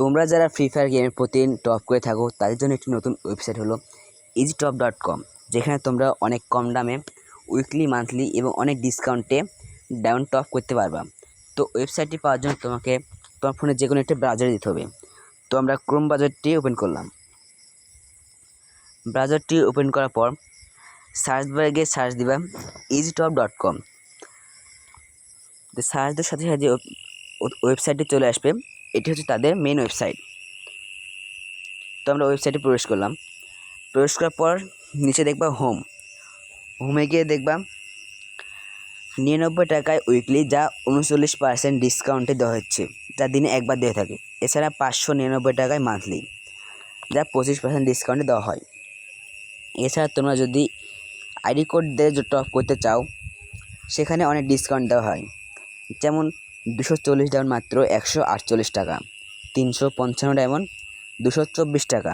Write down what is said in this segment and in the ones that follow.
তোমরা যারা free fire গেমের প্রতিদিন টপ করে থাকো, তাদের জন্য একটি নতুন ওয়েবসাইট হলো ইজি টপ ডট কম যেখানে তোমরা অনেক কম দামে উইকলি মান্থলি এবং অনেক ডিসকাউন্টে ডায়মন্ড টপ করতে পারবা। তো ওয়েবসাইটটি পাওয়ার জন্য তোমাকে তোমার ফোনে যে কোনো একটা ব্রাউজারে দিতে হবে। তো আমরা ক্রোম ব্রাউজারটি ওপেন করলাম। ব্রাউজারটি ওপেন করার পর সার্চ বারে গিয়ে সার্চ দিবা easy top dot com search দেওয়ার সাথে সাথে ওয়েবসাইটটি চলে আসবে। এটি হচ্ছে তাদের মেন ওয়েবসাইট তো আমরা ওয়েবসাইটে প্রবেশ করলাম। প্রবেশ করার পর নিচে দেখবা হোম হোমে গিয়ে দেখবা নিরানব্বই টাকায় উইকলি যা উনচল্লিশ পার্সেন্ট ডিসকাউন্টে দেওয়া হচ্ছে, যা দিনে একবার দেওয়া থাকে। এছাড়া পাঁচশো নিরানব্বই টাকায় মান্থলি যা পঁচিশ পার্সেন্ট ডিসকাউন্টে দেওয়া হয়। এছাড়া তোমরা যদি আইডি কোড দিয়ে টপ করতে চাও, সেখানে অনেক ডিসকাউন্ট দেওয়া হয়। যেমন দুশো চল্লিশ ডায়মন্ড মাত্র একশো আটচল্লিশ টাকা, তিনশো পঞ্চান্ন ডায়মন্ড দুশো চব্বিশ টাকা,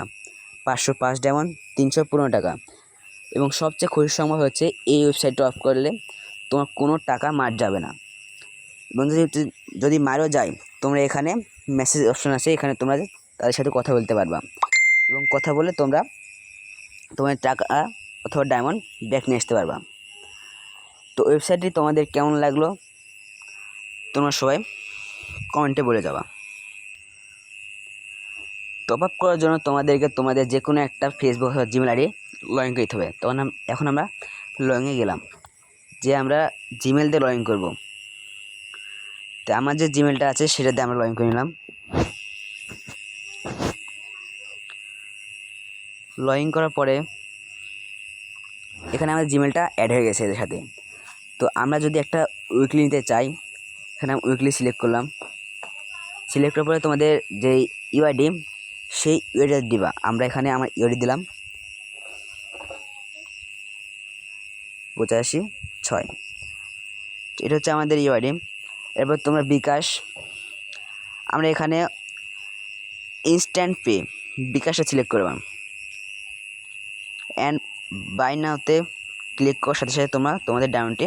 পাঁচশো পাঁচ ডায়মন্ড তিনশো পনেরো টাকা। এবং সবচেয়ে খুশির সংবাদ হচ্ছে এই ওয়েবসাইটটা অফ করলে তোমার কোনো টাকা মার যাবে না। এবং যদি যদি মারও যায়, তোমরা এখানে মেসেজ অপশন আছে, এখানে তোমরা তাদের সাথে কথা বলতে পারবা। এবং কথা বলে তোমরা তোমার টাকা অথবা ডায়মন্ড ব্যাক নিয়ে আসতে পারবা। তো ওয়েবসাইটটি তোমাদের কেমন লাগল? তোমরা সবাই কমেন্টে বলে যাবা। টপ আপ করার জন্য তোমাদেরকে তোমাদের যে কোনো একটা ফেসবুক অথবা জিমেল আইডি লগ ইন করতে হবে। তখন এখন আমরা লগ ইনে গেলাম। যে আমরা জিমেল দিয়ে লগ ইন করব। তো আমার যে জিমেলটা আছে সেটা দিয়ে আমরা লগ ইন করে নিলাম। লগ ইন করার পরে এখানে আমাদের জিমেলটা অ্যাড হয়ে গেছে এদের সাথে। তো আমরা যদি একটা উইকলি নিতে চাই এখানে আমি উইকলি সিলেক্ট করলাম। সিলেক্ট করার পরে তোমাদের যে ইউআইডি সেই ইউআইডি দিবা। আমরা এখানে আমার ইউআইডি দিলাম। পঁচাশি ছয়। এটা হচ্ছে আমাদের ইউআইডি এরপর তোমরা বিকাশ। আমরা এখানে ইনস্ট্যান্ট পে বিকাশটা সিলেক্ট করলাম অ্যান্ড বাই নাওতে ক্লিক করার সাথে সাথে তোমরা তোমাদের ডায়মন্ডটি